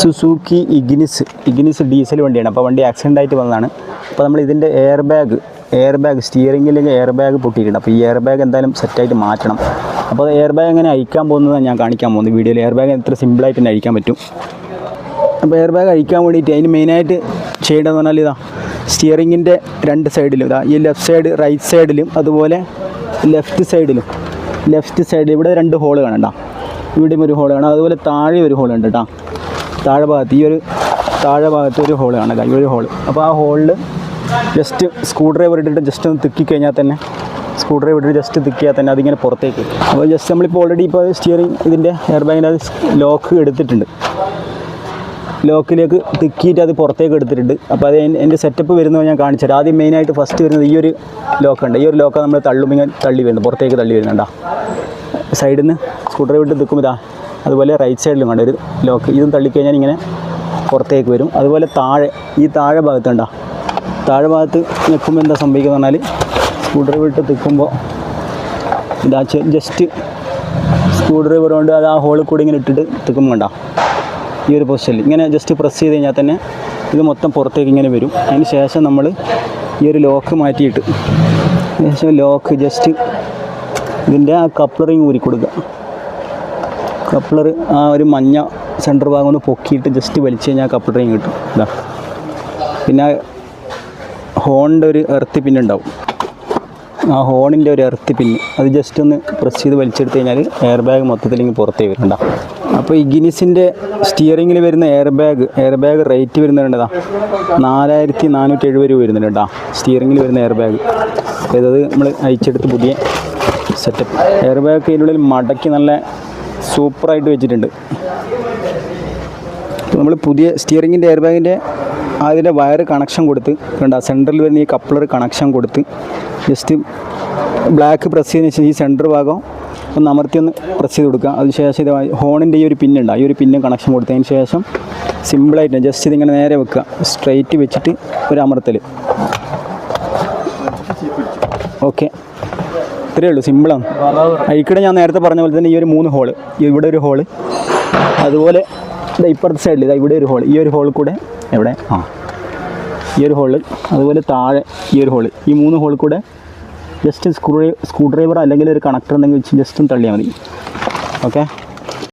Suzuki Ignis Ignis diesel വണ്ടിയാണ്. അപ്പോൾ വണ്ടി ആക്സിഡന്റ് ആയിട്ട് വന്നതാണ്. അപ്പോൾ നമ്മൾ ഇതിന്റെ എയർ ബാഗ് എയർ ബാഗ് സ്റ്റിയറിംഗിൽ എയർ ബാഗ് പൊട്ടിയിട്ടുണ്ട്. അപ്പോൾ ഈ എയർ ബാഗ് എന്തായാലും സെറ്റായിട്ട് മാറ്റണം. അപ്പോൾ എയർ ബാഗ് എങ്ങനെ അഴിക്കാൻ പോകുന്നതാണ് ഞാൻ കാണിക്കാൻ പോകുന്നത് വീഡിയോയിൽ എയർ ബാഗ് എത്ര സിമ്പിളായിട്ട് തന്നെ അഴിക്കാൻ പറ്റും. അപ്പോൾ എയർ ബാഗ് അഴിക്കാൻ വേണ്ടിയിട്ട് അതിന് മെയിനായിട്ട് ചെയ്യേണ്ടതെന്ന് പറഞ്ഞാൽ ഇതാ സ്റ്റിയറിങ്ങിന്റെ രണ്ട് സൈഡിലും ഇതാ ഈ ലെഫ്റ്റ് സൈഡ് റൈറ്റ് സൈഡിലും അതുപോലെ ലെഫ്റ്റ് സൈഡിലും ലെഫ്റ്റ് സൈഡിൽ ഇവിടെ രണ്ട് ഹോൾ കാണണ്ട ഇവിടെയും ഒരു ഹോൾ കാണാം. അതുപോലെ താഴെ ഒരു ഹോൾ ഉണ്ട് കേട്ടോ. താഴെ ഭാഗത്ത് ഈ ഒരു താഴെ ഭാഗത്ത് ഒരു ഹോൾ കാണാം ഈ ഒരു ഹോൾ അപ്പോൾ ആ ഹോളിൽ ജസ്റ്റ് സ്ക്രൂ ഡ്രൈവർ ഇട്ടിട്ട് ജസ്റ്റ് ഒന്ന് തിക്കി കഴിഞ്ഞാൽ തന്നെ സ്ക്രൂ ഡ്രൈവർ ഇട്ടിട്ട് ജസ്റ്റ് തിക്കിയാൽ തന്നെ അതിങ്ങനെ പുറത്തേക്ക് അപ്പോൾ ജസ്റ്റ് നമ്മളിപ്പോൾ ഓൾറെഡി ഇപ്പോൾ സ്റ്റിയറിംഗ് ഇതിന്റെ എയർ ബാഗിന്റെ അത് ലോക്ക് എടുത്തിട്ടുണ്ട്. ലോക്കിലേക്ക് തിക്കിയിട്ട് അത് പുറത്തേക്ക് എടുത്തിട്ടുണ്ട്. അപ്പോൾ അത് എൻ- എന്റെ സെറ്റപ്പ് വരുന്നത് ഞാൻ കാണിച്ചുതരാം ആദ്യം മെയിനായിട്ട് ഫസ്റ്റ് വരുന്നത് ഈ ഒരു ലോക്കുണ്ട് ഈ ഒരു ലോക്ക് നമ്മൾ തള്ളുമ്പോൾ തള്ളി വരുന്നത് പുറത്തേക്ക് തള്ളി വരുന്നുണ്ടോ സൈഡിൽ നിന്ന് സ്ക്രൂ വിട്ട് ഇട്ട് ഇതാ അതുപോലെ റൈറ്റ് സൈഡിലും കണ്ട ഒരു ലോക്ക് ഇതും തള്ളിക്കഴിഞ്ഞാൽ ഇങ്ങനെ പുറത്തേക്ക് വരും. അതുപോലെ താഴെ ഈ താഴെ ഭാഗത്ത് ഭാഗത്തുണ്ടോ താഴെ ഭാഗത്ത് നിൽക്കുമ്പോൾ എന്താ സംഭവിക്കുക പറഞ്ഞാൽ സ്ക്രൂ ഡ്രൈവർ ഇട്ട് തിക്കുമ്പോൾ ഇതാ ജസ്റ്റ് സ്ക്രൂ ഡ്രൈവർ കൊണ്ട് അത് ആ ഹോളിൽ കൂടി ഇങ്ങനെ ഇട്ടിട്ട് നിൽക്കുമ്പോൾ കണ്ടോ? ഈ ഒരു പൊസിഷനിൽ ഇങ്ങനെ ജസ്റ്റ് പ്രസ് ചെയ്ത് കഴിഞ്ഞാൽ തന്നെ ഇത് മൊത്തം പുറത്തേക്ക് ഇങ്ങനെ വരും. അതിന് ശേഷം നമ്മൾ ഈ ഒരു ലോക്ക് മാറ്റിയിട്ട് ശേഷം ലോക്ക് ജസ്റ്റ് ഇതിന്റെ ആ കപ്ലറിങ് ഊരി കൊടുക്കുക കപ്ലർ ആ ഒരു മഞ്ഞ സെന്റർ ഭാഗം ഒന്ന് പൊക്കിയിട്ട് ജസ്റ്റ് വലിച്ചു കഴിഞ്ഞാൽ കപ്ലറിങ് കിട്ടും. ഇതാ പിന്നെ ഹോണിന്റെ ഒരു എർത്തി പിന്നെ ഉണ്ടാവും. ആ ഹോണിന്റെ ഒരു എർത്തി പിന്ന് അത് ജസ്റ്റ് ഒന്ന് പ്രസ് ചെയ്ത് വലിച്ചെടുത്ത് കഴിഞ്ഞാൽ എയർ ബാഗ് മൊത്തത്തിൽ ഇങ്ങനെ പുറത്തേക്ക് വരുന്നുണ്ട അപ്പോൾ ഈ ഗിനിസിന്റെ സ്റ്റിയറിങ്ങിൽ വരുന്ന air bag air bag rate വരുന്നുണ്ടതാ നാലായിരത്തി നാനൂറ്റി എഴുപത് രൂപ വരുന്നുണ്ട് സ്റ്റിയറിങ്ങിൽ വരുന്ന എയർ ബാഗ് അതായത് നമ്മൾ അയച്ചെടുത്ത് പുതിയ സെറ്റപ്പ് എയർ ബാഗ് ഇതിനുള്ളിൽ മടക്കി നല്ല സൂപ്പറായിട്ട് വെച്ചിട്ടുണ്ട്. നമ്മൾ പുതിയ സ്റ്റിയറിങ്ങിന്റെ എയർ ബാഗിന്റെ അതിന്റെ വയർ കണക്ഷൻ കൊടുത്ത് കണ്ട സെന്ററിൽ വരുന്ന ഈ കപ്ലർ കണക്ഷൻ കൊടുത്ത് ജസ്റ്റ് ബ്ലാക്ക് പ്രസ് ചെയ്തതിന് ശേഷം ഈ സെന്റർ ഭാഗം ഒന്ന് അമർത്തി ഒന്ന് പ്രസ് ചെയ്ത് കൊടുക്കുക. അതിനുശേഷം ഇത് ഹോണിന്റെ ഈ ഒരു പിന്നുണ്ട് ഈ ഒരു പിന്നും കണക്ഷൻ കൊടുത്തതിന് ശേഷം സിമ്പിളായിട്ട് ജസ്റ്റ് ഇതിങ്ങനെ നേരെ വെക്കുക. സ്ട്രെയിറ്റ് വെച്ചിട്ട് ഒരു അമർത്തൽ ഓക്കെ ഇത്രയേ ഉള്ളൂ സിമ്പിളാണ്. ഇക്കടെ ഞാൻ നേരത്തെ പറഞ്ഞ പോലെ തന്നെ ഈ ഒരു മൂന്ന് ഹോൾ ഇവിടെ ഒരു ഹോൾ അതുപോലെ ഇപ്പുറത്തെ സൈഡിൽ ഇതാ ഇവിടെ ഒരു ഹോൾ ഈ ഒരു ഹോളിൽ കൂടെ എവിടെ? ആ. ഈ ഒരു ഹോൾ അതുപോലെ താഴെ ഈ ഒരു ഹോൾ ഈ മൂന്ന് ഹോളിൽ കൂടെ ജസ്റ്റ് സ്ക്രൂ സ്ക്രൂ ഡ്രൈവർ അല്ലെങ്കിൽ ഒരു കണക്ടർ എന്തെങ്കിലും വെച്ച് ജസ്റ്റ് ഒന്ന് തള്ളിയാൽ മതി. ഓക്കെ